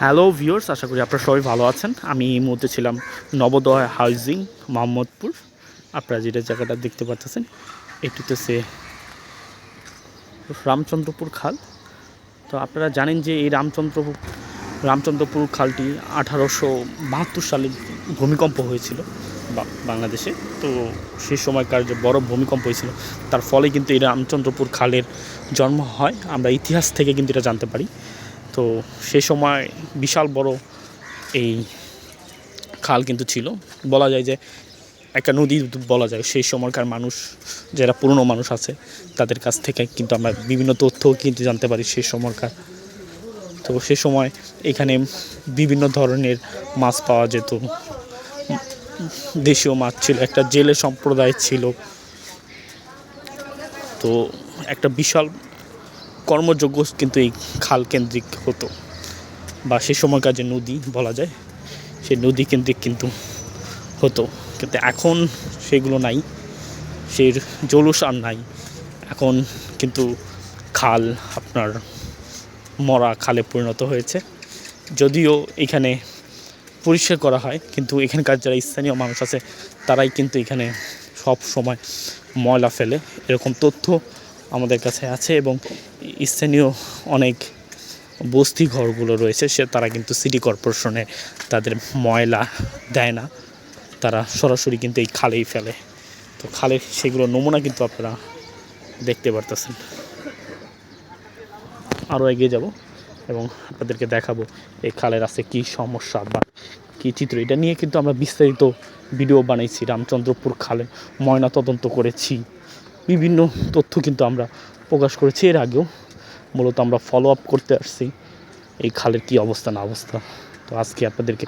Hello viewers আশা করি আপনারা সবাই ভালো আছেন। আমি এই মুহূর্তে ছিলাম নবোদয় হাউজিং, মোহাম্মদপুর। আপনারা যেটা জায়গাটা দেখতে পাচ্ছেন, এটিতে সে রামচন্দ্রপুর খাল। তো আপনারা জানেন যে এই রামচন্দ্রপুর রামচন্দ্রপুর খালটি আঠারোশো বাহাত্তর সালে ভূমিকম্প হয়েছিল বাংলাদেশে। তো সেই সময়কার যে বড় ভূমিকম্প হয়েছিল, তার ফলে কিন্তু এই রামচন্দ্রপুর খালের জন্ম হয়। আমরা ইতিহাস থেকে কিন্তু এটা জানতে পারি। তো সে সময় বিশাল বড় এই খাল কিন্তু ছিল। বলা যায় যে একটা নদী বলা যায়, সেই সময়কার মানুষ, যারা পুরনো মানুষ আছে, তাদের কাছ থেকে কিন্তু আমরা বিভিন্ন তথ্য কিন্তু জানতে পারি সেই সময়কার। তো সে সময় এখানে বিভিন্ন ধরনের মাছ পাওয়া যেত। দেশীয় মাছ ছিল, একটা জেলে সম্প্রদায় ছিল। তো একটা বিশাল কর্মযোগ্য কিন্তু এই খাল কেন্দ্রিক হতো। বা সেই সময়কার যে নদী বলা যায় সেই নদী কেন্দ্রিক কিন্তু হতো। কিন্তু এখন সেগুলো নাই সেই জলুস আর নাই। এখন কিন্তু খাল আপনার মরা খালে পরিণত হয়েছে। যদিও এখানে পরিষ্কার করা হয়, কিন্তু এখানকার যারা স্থানীয় মানুষ আছে, তারাই কিন্তু এখানে সব সময় ময়লা ফেলে। এরকম তথ্য আমাদের কাছে আছে এবং স্থানীয় অনেক বস্তি ঘরগুলো রয়েছে, সে তারা কিন্তু সিটি কর্পোরেশনে তাদের ময়লা দেয় না। তারা সরাসরি কিন্তু এই খালেই ফেলে। তো খালে সেগুলো নমুনা কিন্তু আপনারা দেখতে পারতেছেন। আরও এগিয়ে যাব এবং আপনাদেরকে দেখাবো এই খালের আছে কী সমস্যা বা কী চিত্র। এটা নিয়ে কিন্তু আমরা বিস্তারিত ভিডিও বানাইছি। রামচন্দ্রপুর খালে ময়না তদন্ত করেছি। বিভিন্ন তথ্য কিন্তু আমরা প্রকাশ করেছি। এর আগেও মূলত আমরা ফলো আপ করতে আসছি এই খালের কী অবস্থা, না অবস্থা। তো আজকে আপনাদেরকে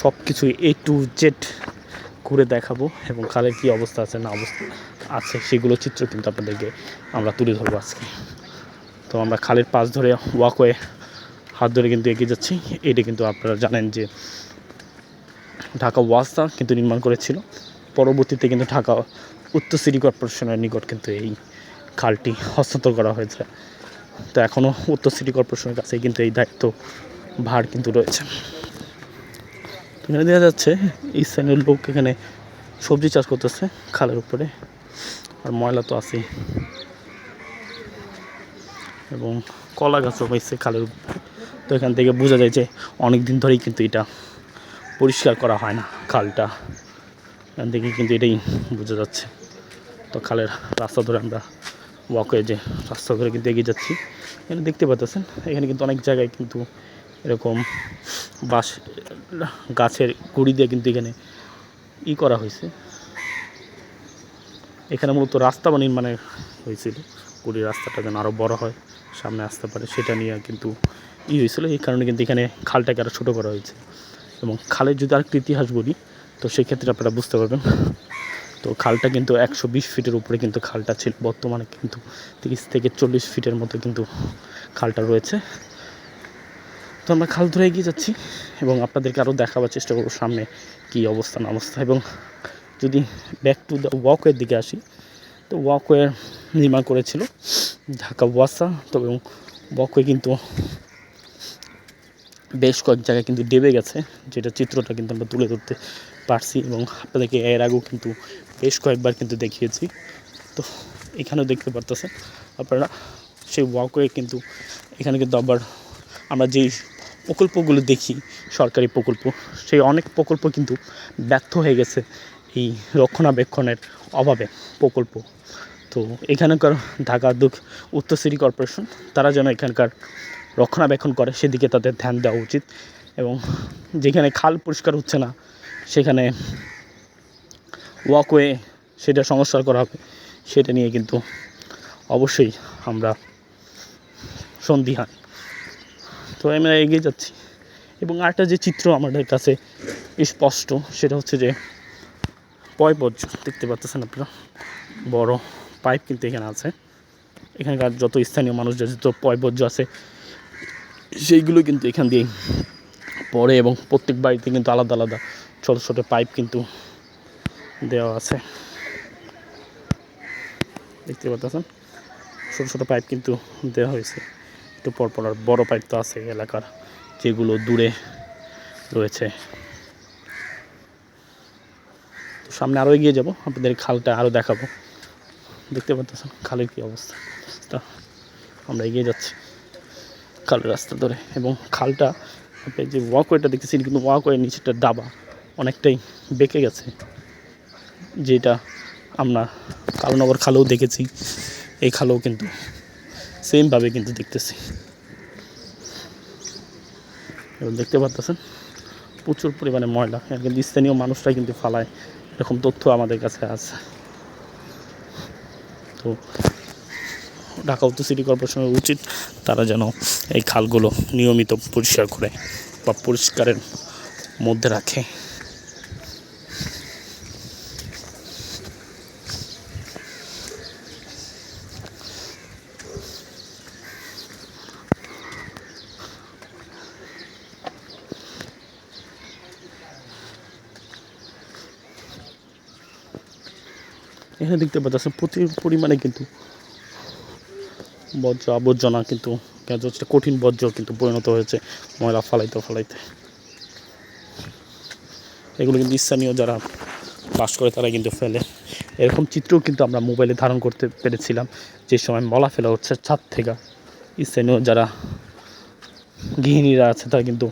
সব কিছু এ টু জেড ঘুরে দেখাবো এবং খালের কী অবস্থা আছে, না অবস্থা আছে, সেগুলো চিত্র কিন্তু আপনাদেরকে আমরা তুলে ধরবো আজকে। তো আমরা খালের পাশ ধরে ওয়াকওয়ে হাত ধরে কিন্তু এগিয়ে যাচ্ছি। এটা কিন্তু আপনারা জানেন যে ঢাকা ওয়াস্তা কিন্তু নির্মাণ করেছিল। পরবর্তীতে কিন্তু ঢাকা উত্তর সিটি কর্পোরেশনের নিকট কিন্তু এই খালটি হস্তান্তর করা হয়েছে। তো এখনও উত্তর সিটি কর্পোরেশনের কাছে কিন্তু এই দায়িত্ব ভার কিন্তু রয়েছে। এখানে দেখা যাচ্ছে, স্থানীয় লোক এখানে সবজি চাষ করতেছে খালের উপরে। আর ময়লা তো আছেই। এবং কলা গাছও হয়েছে খালের উপরে। তো এখান থেকে বোঝা যায় যে অনেক দিন ধরেই কিন্তু এটা পরিষ্কার করা হয় না খালটা। এখান থেকে কিন্তু এটাই বোঝা যাচ্ছে। তো খালের রাস্তা ধরে আমরা ওয়াকে যে রাস্তা ধরে কিন্তু এগিয়ে যাচ্ছি। এখানে দেখতে পাচ্ছেন এখানে কিন্তু অনেক জায়গায় কিন্তু এরকম বাঁশ, গাছের গুড়ি দিয়ে কিন্তু এখানে ই করা হয়েছে। এখানে মূলত রাস্তা বা নির্মাণে হয়েছিল, গুড়ির রাস্তাটা যেন আরও বড় হয়, সামনে আসতে পারে, সেটা নিয়ে কিন্তু ই হয়েছিল। এই কারণে কিন্তু এখানে খালটাকে আরও ছোটো করা হয়েছে। এবং খালের যদি আরেকটু ইতিহাস বলি, তো সেক্ষেত্রে আপনারা বুঝতে পারবেন তো খালটা কিন্তু একশো বিশ ফিটের উপরে কিন্তু খালটা ছিল। বর্তমানে কিন্তু তিরিশ থেকে চল্লিশ ফিটের মতো কিন্তু খালটা রয়েছে। তো আমরা খাল ধরে এগিয়ে যাচ্ছি এবং আপনাদেরকে আরও দেখাবার চেষ্টা করব সামনে কী অবস্থা না অবস্থা। এবং যদি ব্যাক টু দ্য ওয়াকওয়ের দিকে আসি, তো ওয়াকওয়ে নির্মাণ করেছিল ঢাকা ওয়াসা। তো এবং ওয়াকওয়ে কিন্তু বেশ কয়েক জায়গায় কিন্তু ডেবে গেছে, যেটা চিত্রটা কিন্তু আমরা তুলে ধরতে পারছি এবং আপনাদেরকে এর আগেও কিন্তু বেশ কয়েকবার কিন্তু দেখিয়েছি। তো এখানেও দেখতে পারতেছেন আপনারা সেই ওয়াকওয়ে কিন্তু এখানে কিন্তু আবার আমরা যেই প্রকল্পগুলো দেখি, সরকারি প্রকল্প, সেই অনেক প্রকল্প কিন্তু ব্যর্থ হয়ে গেছে এই রক্ষণাবেক্ষণের অভাবে প্রকল্প। তো এখানকার ঢাকা দুঃখ উত্তর সিটি কর্পোরেশন, তারা যেন এখানকার রক্ষণাবেক্ষণ করে, সেদিকে তাদের ধ্যান দেওয়া উচিত। এবং যেখানে খাল পরিষ্কার হচ্ছে না, সেখানে ওয়াকওয়ে সেটা সংস্কার করা হবে, সেটা নিয়ে কিন্তু অবশ্যই আমরা সন্দিহান। তো আমরা এগিয়ে যাচ্ছি। এবং আরেকটা যে চিত্র আমাদের কাছে স্পষ্ট, সেটা হচ্ছে যে পয়বর্জ্য দেখতে পাচ্ছেন আপনারা? বড় পাইপ কিন্তু এখানে আছে। এখানকার যত স্থানীয় মানুষ, যত পয়বর্জ্য আছে সেইগুলো কিন্তু এখান দিয়ে পড়ে এবং প্রত্যেক বাড়িতে কিন্তু আলাদা আলাদা ছোটো ছোটো পাইপ কিন্তু দেওয়া আছে। দেখতে পাচ্ছেন? ছোটো ছোটো পাইপ কিন্তু দেওয়া হয়েছে। একটু পরপর আর বড়ো পাইপ তো আছে এলাকার, যেগুলো দূরে রয়েছে। তো সামনে আরও এগিয়ে যাব, আপনাদের খালটা আরও দেখাবো। দেখতে পাচ্ছেন খালের কী অবস্থা? আমরা এগিয়ে যাচ্ছি। খালের রাস্তা ধরে এবং খালটা, আপনি যে ওয়াকওয়েটা দেখতেছেন, কিন্তু ওয়াকওয়ের নিচেটা ডাবা, অনেকটাই বেঁকে গেছে, যেটা আমরা কালনগর খালেও দেখেছি। এই খালেও কিন্তু সেমভাবে কিন্তু দেখতেছি। এবং দেখতে পাচ্ছেন প্রচুর পরিমাণে ময়লা কিন্তু স্থানীয় মানুষরা কিন্তু ফালায়, এরকম তথ্য আমাদের কাছে আছে। তো ঢাকা উত্তর সিটি কর্পোরেশনের উচিত তারা যেন এই খালগুলো নিয়মিত পরিষ্কার করে বা পরিষ্কারের মধ্যে রাখে। এখানে দেখতে পাচ্ছেন, প্রচুর পরিমাণে কিন্তু বর্জ্য আবর্জনা কিন্তু হচ্ছে কঠিন বর্জ্য কিন্তু পরিণত হয়েছে ময়লা ফালাইতে ফালাইতে। এগুলো কিন্তু স্থানীয় যারা বাস করে তারা কিন্তু ফেলে। এরকম চিত্রও কিন্তু আমরা মোবাইলে ধারণ করতে পেরেছিলাম। যে সময় মলা ফেলা হচ্ছে ছাদ থেকে। স্থানীয় যারা গৃহিণীরা আছে, তারা কিন্তু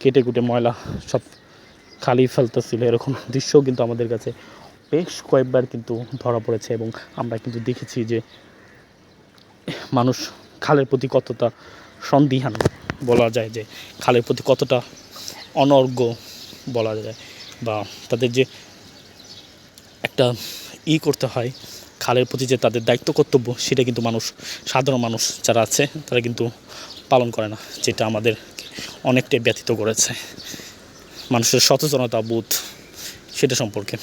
কেটে কুটে ময়লা সব খালি ফেলতেছিল। এরকম দৃশ্যও কিন্তু আমাদের কাছে বেশ কয়েকবার কিন্তু ধরা পড়েছে এবং আমরা কিন্তু দেখেছি যে মানুষ খালের প্রতি কতটা সন্দিহান বলা যায় যে খালের প্রতি কতটা অনর্ঘ বলা যায় বা তাদের যে একটা ই করতে হয়, খালের প্রতি যে তাদের দায়িত্ব কর্তব্য, সেটা কিন্তু মানুষ, সাধারণ মানুষ যারা আছে, তারা কিন্তু পালন করে না, যেটা আমাদের অনেকটাই ব্যথিত করেছে। মানুষের সচেতনতা বোধ, সেটা সম্পর্কে।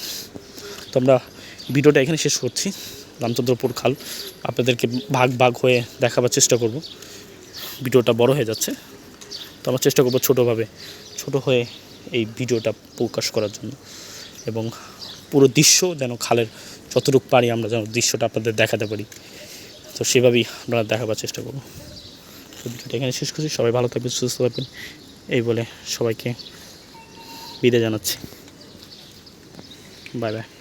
তো আমরা ভিডিওটা এখানে শেষ করছি। রামচন্দ্রপুর খাল। আপনাদেরকে ভাগ ভাগ হয়ে দেখাবার চেষ্টা করব। ভিডিওটা বড় হয়ে যাচ্ছে। তো আমরা চেষ্টা করব ছোটোভাবে, ছোট হয়ে এই ভিডিওটা প্রকাশ করার জন্য। এবং পুরো দৃশ্য যেন খালের যতটুকু পারি আমরা যেন দৃশ্যটা আপনাদের দেখাতে পারি। তো সেভাবেই আমরা দেখাবার চেষ্টা করব। তো ভিডিওটা এখানে শেষ করছি। সবাই ভালো থাকবেন, সুস্থ থাকবেন। এই বলে সবাইকে বিদায় জানাচ্ছি। Bye bye.